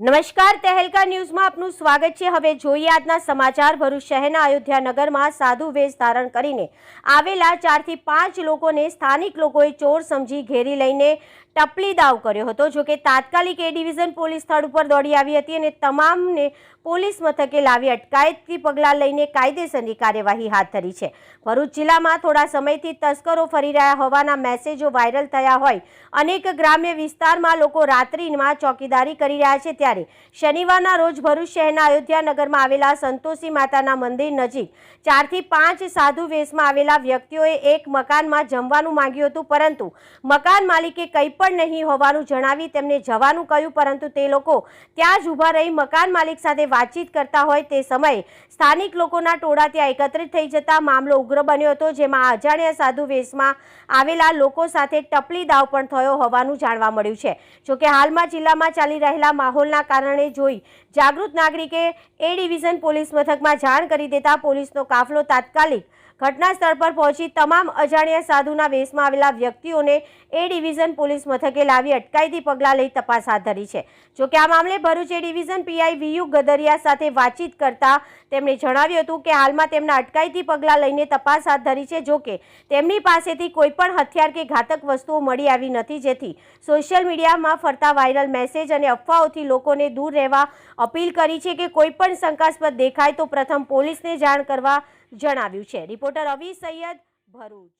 નમસ્કાર, તહેલકા ન્યૂઝમાં આપનું સ્વાગત છે. હવે જોઈએ આજના સમાચાર. ભરૂચ શહેરના અયોધ્યા નગરમાં સાધુ વેશ ધારણ કરીને આવેલા ચારથી પાંચ લોકોને સ્થાનિક લોકોએ ચોર સમજી ઘેરી લઈને ટપલી દાવ કર્યો હતો. જોકે તાત્કાલિક એ ડિવિઝન પોલીસ સ્થળ ઉપર દોડી આવી હતી અને તમામને પોલીસ મથકે લાવી અટકાયતથી પગલાં લઈને કાયદેસરની કાર્યવાહી હાથ ધરી છે. ભરૂચ જિલ્લામાં થોડા સમયથી તસ્કરો ફરી રહ્યા હોવાના મેસેજો વાયરલ થયા હોય. અનેક ગ્રામ્ય વિસ્તારમાં લોકો રાત્રિમાં ચોકીદારી કરી રહ્યા છે. ત્યારે શનિવારના રોજ ભરૂચ શહેરના અયોધ્યાનગરમાં આવેલા સંતોષી માતાના મંદિર નજીક ચારથી પાંચ સાધુ વેશમાં આવેલા વ્યક્તિઓએ એક મકાનમાં જમવાનું માંગ્યું હતું, પરંતુ મકાન માલિકે કંઈ પણ નહીં હોવાનું જણાવી તેમને જવાનું કહ્યું, પરંતુ તે લોકો ત્યાં જ ઊભા રહી મકાન માલિક સાથે વાતચીત કરતા હોય તે સમયે સ્થાનિક લોકોના ટોળા ત્યાં એકત્રિત થઈ જતા મામલો ઉગ્ર બન્યો હતો, જેમાં અજાણ્યા સાધુ વેશમાં આવેલા લોકો સાથે ટપલી દાવ પણ થયો હોવાનું જાણવા મળ્યું છે. જોકે હાલમાં જિલ્લામાં ચાલી રહેલા માહોલના કારણે જોઈ જાગૃત નાગરિકે એ ડિવિઝન પોલીસ મથકમાં જાણ કરી દેતા પોલીસનો કાફલો તાત્કાલિક ઘટના સ્થળ પર પહોંચી તમામ અજાણ્યા સાધુના વેશમાં આવેલા વ્યક્તિઓને એ ડિવિઝન પોલીસ મથકે લાવી અટકાયતી પગલાં લઈ તપાસ હાથ ધરી છે. જોકે આ મામલે Bharuch A division PI VU Gadariya સાથે વાતચીત કરતા તેમણે જણાવ્યું હતું કે હાલમાં તેમના અટકાયતી પગલાં લઈને તપાસ હાથ ધરી છે જોકે તેમની પાસેથી કોઈપણ હથિયાર કે ઘાતક વસ્તુઓ મળી આવી નથી, જેથી સોશિયલ મીડિયામાં ફરતા વાયરલ મેસેજ અને અફવાઓથી લોકોને દૂર રહેવા અપીલ કરી છે કે કોઈ પણ શંકાસ્પદ દેખાય તો પ્રથમ પોલીસને જાણ કરવા જણાવ્યું છે. રિપોર્ટર અવી સૈયદ ભરૂચ.